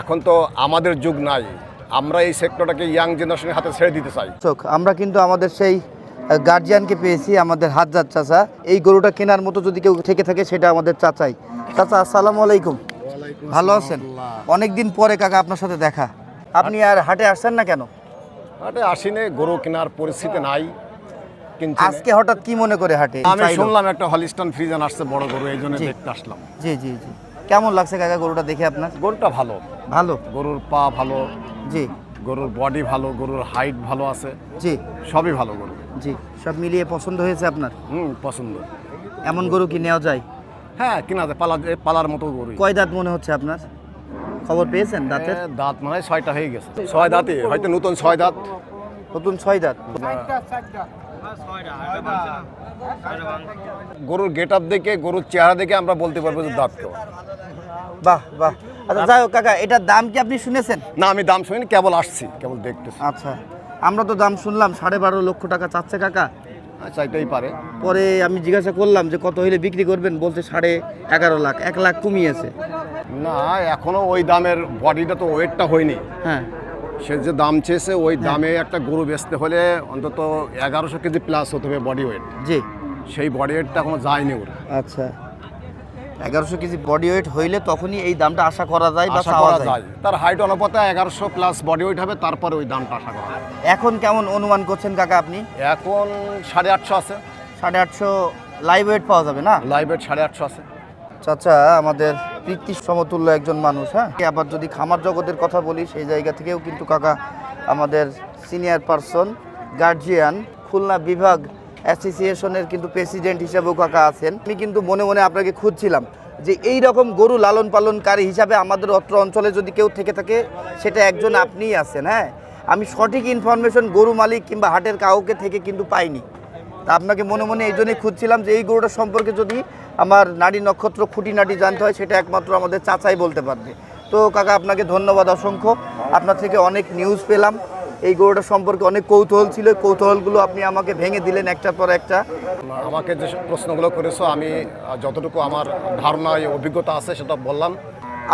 এখন তো আমাদের যুগ নাই। আমরা এই সেক্টরটাকে ইয়াং জেনারেশনের হাতে ছেড়ে দিতে চাই। আমরা কিন্তু আমাদের সেই গার্জিয়ানকে পেয়েছি আমাদের হাতজাত চাচা। এই গরুটা কেনার মতো যদি কেউ থেকে থাকে সেটা আমাদের চাচাই। চাচা আসসালামু আলাইকুম। ভালো আছেন? অনেক দিন পরে কাকা আপনার সাথে দেখা। আপনি আর হাটে আসছেন না কেন? হাটে আসিনে গরু কেনার পরিস্থিতি নাই কিন্তু আজকে হঠাৎ কি মনে করে হাটে? আমি শুনলাম একটা হলিস্টন ফ্রিজান আসছে বড় গরু এই জন্য দেখতে আসলাম। জি জি জি। কেমন লাগছে কাকা গরুটা দেখে আপনার? গরুটা ভালো। ভালো? গরুর পা ভালো। জি। গরুর বডি ভালো গরুর হাইট ভালো আছে। জি। সবই ভালো গরু। জি সব মিলিয়ে পছন্দ হয়েছে আপনার? হুম পছন্দ। এমন গরু কি নেওয়া যায়? হ্যাঁ কিনা যায় পালা পালার মতো গরু কয় দাঁত মনে হচ্ছে আপনার? খবর পেয়েছেন দাঁতের? দাঁত মানে ছয়টা হয়ে গেছে। ছয় দাঁতই হয়তো নতুন ছয় দাঁত। নতুন ছয় দাঁত? গরুর গেট আপ দেখে গরুর চেহারা দেখে আমরা বলতে পারব যে দাঁত তো বাহ বাহ। আচ্ছা যাই হোক কাকা এটার দাম কি আপনি শুনেছেন? না আমি দাম শুনিনি কেবল আসছি কেবল দেখতেছি। আচ্ছা আমরা তো দাম শুনলাম সাড়ে বারো লক্ষ টাকা চাচ্ছে কাকা। আচ্ছা এটাই পারে। পরে আমি জিজ্ঞাসা করলাম যে কত হইলে বিক্রি করবেন বলতে সাড়ে এগারো লাখ এক লাখ কমিয়েছে। না এখনও ওই দামের বডিটা তো ওয়েটটা হয়নি। হ্যাঁ। সে যে দাম চেয়েছে ওই দামে একটা গরু বেচতে হলে অন্তত এগারোশো কেজি প্লাস হতে হবে বডি ওয়েট জি। সেই বডি ওয়েটটা এখনও যায়নি ওর। আচ্ছা। এগারোশো কেজি বডি ওয়েট হইলে তখনই এই দামটা আশা করা যায় বা আশা করা যায়। যায়। তার হাইট অনুপাতে এগারোশো প্লাস বডি ওয়েট হবে তারপরে ওই দামটা আশা করা যায়। এখন কেমন অনুমান করছেন কাকা আপনি? এখন সাড়ে আটশো আছে। সাড়ে আটশো লাইভ ওয়েট পাওয়া যাবে না? লাইভ ওয়েট সাড়ে আটশো আছে। চাচা আমাদের পৃথিবীর সমতুল্য একজন মানুষ হ্যাঁ? আবার যদি খামার জগতের কথা বলি সেই জায়গা থেকেও কিন্তু কাকা আমাদের সিনিয়র পারসন গার্জিয়ান খুলনা বিভাগ অ্যাসোসিয়েশনের কিন্তু প্রেসিডেন্ট হিসেবেও কাকা আছেন। আমি কিন্তু মনে মনে আপনাকে খুঁজছিলাম যে এই রকম গরু লালন পালনকারী হিসাবে আমাদের অত্র অঞ্চলে যদি কেউ থেকে থাকে, সেটা একজন আপনিই আছেন হ্যাঁ? আমি সঠিক ইনফরমেশন গরু মালিক কিংবা হাটের কাউকে থেকে কিন্তু পাইনি। তা আপনাকে মনে মনে এই জন্যই খুঁজছিলাম যে এই গরুটা সম্পর্কে যদি আমার নারী নক্ষত্র খুঁটিনাটি জানতে হয়, সেটা একমাত্র আমাদের চাচাই বলতে পারবে। তো কাকা, আপনাকে ধন্যবাদ অসংখ্য। আপনার থেকে অনেক নিউজ পেলাম। এই গরুটা সম্পর্কে অনেক কৌতূহল ছিল। কৌতূহলগুলো আপনি আমাকে ভেঙে দিলেন একটার পর একটা। আমাকে যে প্রশ্নগুলো করেছ, আমি যতটুকু আমার ধারণা, অভিজ্ঞতা আছে সেটা বললাম।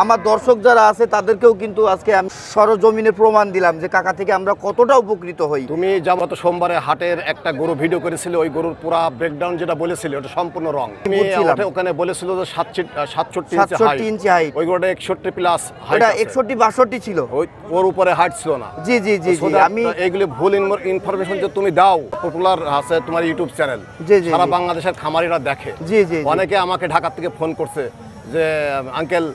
আমার দর্শক যারা আছে তাদেরকেও কিন্তু আজকে আমি সরজমিনে প্রমাণ দিলাম যে কাকা থেকে আমরা কতটা উপকৃত হই তুমি যাবত সোমবারে হাটের একটা গরু ভিডিও করেছিলে ওই গরুর পুরা ব্রেকডাউন যেটা বলেছিলে ওটা সম্পূর্ণ রং তুমি বুঝছিলাম। ওখানে বলেছিল যে সাতষট্টি সাতষট্টি ইঞ্চি height। ওই গরুটা একষট্টি প্লাস হাইট এটা একষট্টি বাষট্টি ছিল ওই ওর উপরে হাইট ছিল না জি জি জি আমি এইগুলি ভুল ইনফরমেশন যে তুমি দাও পপুলার আছে তোমার ইউটিউব চ্যানেল জি, জি, সারা জি। বাংলাদেশের খামারিরা দেখে জি জি জি। অনেকে আমাকে ঢাকা থেকে ফোন করছে যে আঙ্কেল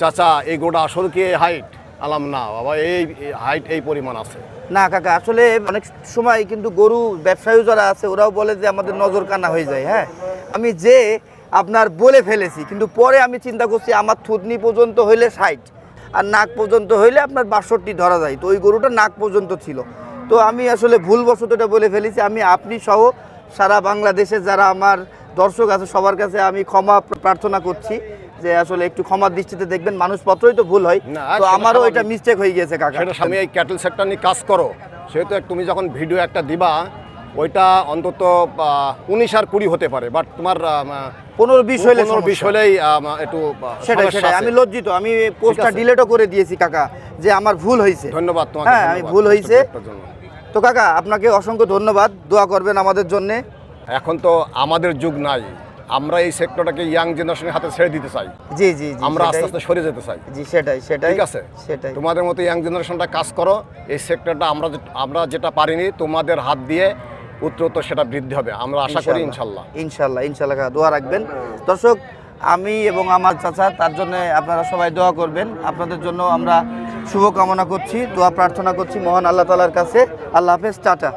চাচা, এই গোটা আসল কি হাইট আলাম না, বাবা, এই হাইট এই পরিমাণ আছে। না, কাকা, আসলে অনেক সময় কিন্তু গরু ব্যবসায়ী যারা আছে, ওরাও বলে যে আমাদের নজর কানা হয়ে যায় হ্যাঁ? আমি যে আপনার বলে ফেলেছি, কিন্তু পরে আমি চিন্তা করছি আমার থুতনি পর্যন্ত হইলে ষাট, আর নাক পর্যন্ত হইলে আপনার বাষট্টি ধরা যায়। তো ওই গরুটা নাক পর্যন্ত ছিল। তো আমি আসলে ভুলবশত এটা বলে ফেলেছি, আমি আপনি সহ সারা বাংলাদেশে যারা আমার দর্শক আছে, সবার কাছে আমি ক্ষমা প্রার্থনা করছি। যে আসলে একটু ক্ষমার দৃষ্টিতে দেখবেন মানুষপত্রই তো ভুল হয়। তো আমারও এটা মিস্টেক হয়ে গেছে কাকা। সেটা আমি এই ক্যাটেল সেক্টর নিয়ে কাজ করো। সেহেতু তুমি যখন ভিডিও একটা দিবা ওইটা অন্তত উনিশ আর কুড়ি হতে পারে বাট তোমার পনেরো বিশ হলে পনেরো বিশ হলেই একটু সেটাই সেটাই আমি লজ্জিত আমি পোস্টটা। ডিলেটও করে দিয়েছি কাকা যে আমার ভুল হয়েছে। ধন্যবাদ তোমার হ্যাঁ আমি ভুল হয়েছে। তো কাকা আপনাকে অসংখ্য ধন্যবাদ দোয়া করবেন আমাদের জন্যে। এখন তো আমাদের যুগ নাই। আমরা এই সেক্টরটাকে ইয়াং জেনারেশনের হাতে ছেড়ে দিতে চাই। জি জি আমরা আস্তে আস্তে সরে যেতে চাই। জি সেটাই সেটাই ঠিক আছে? সেটাই। তোমাদের মতো ইয়াং জেনারেশনটা কাজ করো এই সেক্টরটা আমরা আমরা যেটা পারিনি তোমাদের হাত দিয়ে উত্তরোত্তর সেটা বৃদ্ধি হবে। আমরা আশা করি ইনশাল্লাহ ইনশাল্লাহ। ইনশাল্লাহ দোয়া রাখবেন। দর্শক আমি এবং আমার চাচা তার জন্য আপনারা সবাই দোয়া করবেন। আপনাদের জন্য আমরা শুভকামনা করছি দোয়া প্রার্থনা করছি মহান আল্লাহ তালার কাছে। আল্লাহ হাফেজ টাটা।